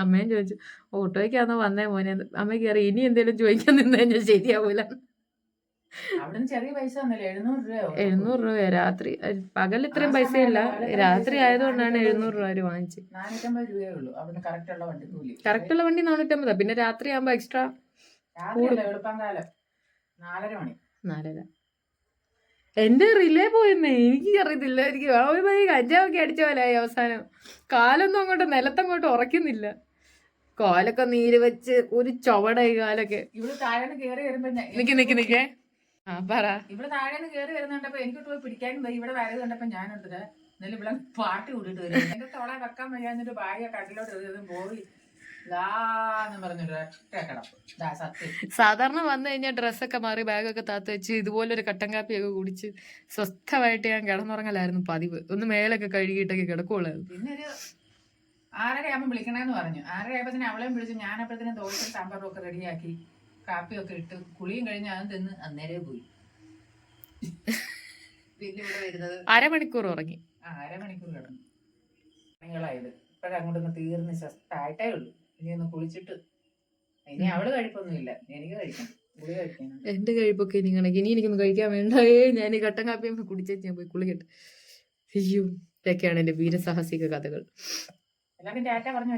അമ്മയും ചോദിച്ചു ഓട്ടോയ്ക്കാണോ വന്നേ മോനെ. അമ്മ കയറി ഇനി എന്തേലും ചോദിക്കാൻ നിന്ന് കഴിഞ്ഞാൽ ശരിയാവൂല. ചെറിയ പൈസ എഴുന്നൂറ് രൂപ രാത്രി? പകൽ ഇത്രയും പൈസ ഇല്ല. രാത്രി ആയതുകൊണ്ടാണ് എഴുന്നൂറ് രൂപ അവർ വാങ്ങിച്ചത് കറക്റ്റ് ഉള്ള. വണ്ടി നാനൂറ്റമ്പതാ. പിന്നെ രാത്രി ആകുമ്പോ എക്സ്ട്രാ നാലര എന്റെ റിലേ പോയെന്നേ. എനിക്ക് അറിയത്തില്ല. എനിക്ക് ഒരു കഞ്ചാവൊക്കെ അടിച്ച പോലായി അവസാനം. കാലൊന്നും അങ്ങോട്ട് നിലത്തങ്ങോട്ട് ഉറക്കുന്നില്ല കാലൊക്കെ നീര് വെച്ച് ഒരു ചുവടായി കാലൊക്കെ. ഇവിടെ താഴെ കയറി വരുമ്പോ നിക്ക് നിക്ക് നിക്കേ. ആ പറ. ഇവിടെ താഴെ കയറി വരുന്നുണ്ടപ്പോ എനിക്ക് പോയി പിടിക്കാനും പോയി ഇവിടെ വരത് കണ്ടപ്പോ ഞാനുണ്ട് എന്നാലും ഇവിടെ പാട്ട് കൂട്ടിട്ട് വരും. എന്റെ തൊള വെക്കാൻ വയ്യാന്നിട്ട് ഭാര്യ കടലോട്ട് എറിയതും പോയി. സാധാരണ വന്നു കഴിഞ്ഞാൽ ഡ്രസ്സൊക്കെ മാറി ബാഗൊക്കെ താത്ത് വെച്ച് ഇതുപോലൊരു കട്ടൻ കാപ്പിയൊക്കെ കുടിച്ച് സ്വസ്ഥമായിട്ട് ഞാൻ കിടന്നുറങ്ങലായിരുന്നു പതിവ്. ഒന്ന് മേലൊക്കെ കഴുകിയിട്ടൊക്കെ കിടക്കുള്ളായിരുന്നു പിന്നെ ഒരു ആറരയാകുമ്പോൾ വിളിക്കണമെന്ന് പറഞ്ഞു. ആറരയായപ്പോ അവളെയും വിളിച്ചു ഞാൻ അപ്പോഴത്തേനും ദോശയും സാമ്പാറും ഒക്കെ റെഡിയാക്കി കാപ്പിയൊക്കെ ഇട്ട് കുളിയും കഴിഞ്ഞ് അതും തിന്ന് അന്നേരേ പോയി. പിന്നെ ഇവിടെ വരുന്നത് അരമണിക്കൂർ ഉറങ്ങി. ആ അരമണിക്കൂർ കിടന്നു. പണികളായത്. ഇപ്പോഴങ്ങോട്ടൊന്ന് തീർന്ന് ശസ്തായിട്ടേ ഉള്ളൂ. ഇനി ഒന്ന് കുളിച്ചിട്ട് ഇനി അവൾ കഴിപ്പൊന്നുമില്ല. എനിക്ക് കഴിക്കണം. എന്റെ കഴിപ്പൊക്കെ ഇനി കണക്ക് ഇനി എനിക്കൊന്നും കഴിക്കാൻ വേണ്ടേ? ഞാൻ ഈ കട്ടൻ കാപ്പിയും കുടിച്ചേച്ച് ഞാൻ പോയി കുളിക്കട്ടെ. അയ്യോ ഇതൊക്കെയാണ് എന്റെ വീരസാഹസിക കഥകൾ. ടാറ്റ പറഞ്ഞു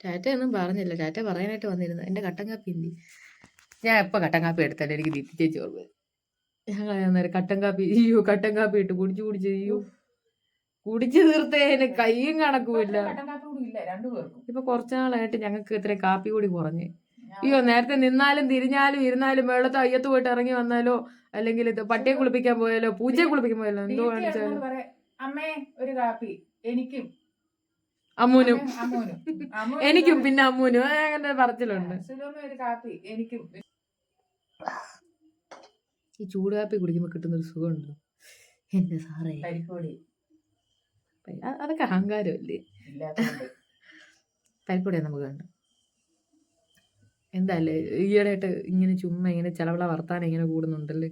ടാറ്റ ഒന്നും പറഞ്ഞില്ല. ടാറ്റ പറയാനായിട്ട് വന്നിരുന്നു. എന്റെ കട്ടൻ കാപ്പി എന്തി ഞാൻ എപ്പോൾ കട്ടൻ കാപ്പി എടുത്താലും എനിക്ക് ഓർമ്മ വരും. ഞങ്ങൾ അന്നേരം കട്ടൻ കാപ്പി അയ്യോ കട്ടൻ കാപ്പി ഇട്ട് കുടിച്ചു കുടിച്ചു അയ്യോ. കുടിച്ചു തീർത്തേ കൈയും കണക്കുമില്ല ഇപ്പൊ കുറച്ചു നാളായിട്ട് ഞങ്ങൾക്ക് ഇത്രയും കാപ്പി കൂടി കുറഞ്ഞ്. അയ്യോ നേരത്തെ നിന്നാലും തിരിഞ്ഞാലും ഇരുന്നാലും വെള്ളത്തെ അയ്യത്ത് പോയിട്ട് ഇറങ്ങി വന്നാലോ? അല്ലെങ്കിൽ ഇത് പട്ടിയെ കുളിപ്പിക്കാൻ പോയാലോ? പൂച്ചയെ കുളിപ്പിക്കാൻ പോയാലോ? എന്തോ കാണിച്ചാലും അമ്മേ ഒരു കാപ്പി എനിക്കും അമ്മൂനും അമ്മേ, അമ്മൂനും എനിക്കും പിന്നെ അമ്മൂനും അങ്ങനെ പറച്ചിലുണ്ട്. സുലോമ ഒരു കാപ്പി. എനിക്കും. ഈ ചൂട് കാപ്പി കുടിക്കുമ്പോൾ കിട്ടുന്ന ഒരു സുഖമുണ്ട്? എന്റെ സാറേ. പരിപ്പൊടി അതൊക്കെ അഹങ്കാരമല്ലേ? പരിപ്പൊടിയാ നമുക്ക് വേണ്ട. എന്താല്ലേ ഈയിടെയായിട്ട് ഇങ്ങനെ ചുമ്മാ ഇങ്ങനെ ചിലവള വർത്താനം ഇങ്ങനെ കൂടുന്നുണ്ടല്ലേ?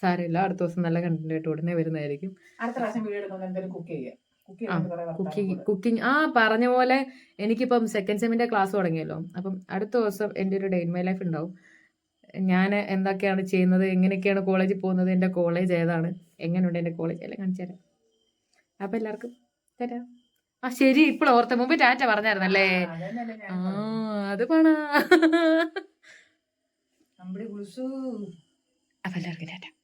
സാരമില്ല. അടുത്ത ദിവസം നല്ല കണ്ടന്റ് ആയിട്ട് ഉടനെ വരുന്നതായിരിക്കും. അടുത്ത പ്രാവശ്യം വീഡിയോ എടുക്കുമ്പോൾ എന്തെങ്കിലും കുക്ക് ചെയ്യാം. കുക്കിംഗ് കുക്കിംഗ് ആ പറഞ്ഞ പോലെ എനിക്കിപ്പം സെക്കൻഡ് സെമിന്റെ ക്ലാസ് തുടങ്ങിയല്ലോ. അപ്പം അടുത്ത ദിവസം എന്റെ ഒരു ഡേ ഇൻ മൈ ലൈഫ് ഉണ്ടാവും. ഞാൻ എന്തൊക്കെയാണ് ചെയ്യുന്നത്? എങ്ങനെയൊക്കെയാണ് കോളേജിൽ പോകുന്നത്? എന്റെ കോളേജ് ഏതാണ്? എങ്ങനെയുണ്ട് എന്റെ കോളേജ് എല്ലാം കാണിച്ചു തരാം. അപ്പം എല്ലാവർക്കും തരാം. ആ ശരി ഇപ്പോൾ ഓർത്ത മുമ്പ് ടാറ്റ പറഞ്ഞായിരുന്നല്ലേ? ആ. അത് പണ. അപ്പം എല്ലാവർക്കും ടാറ്റ.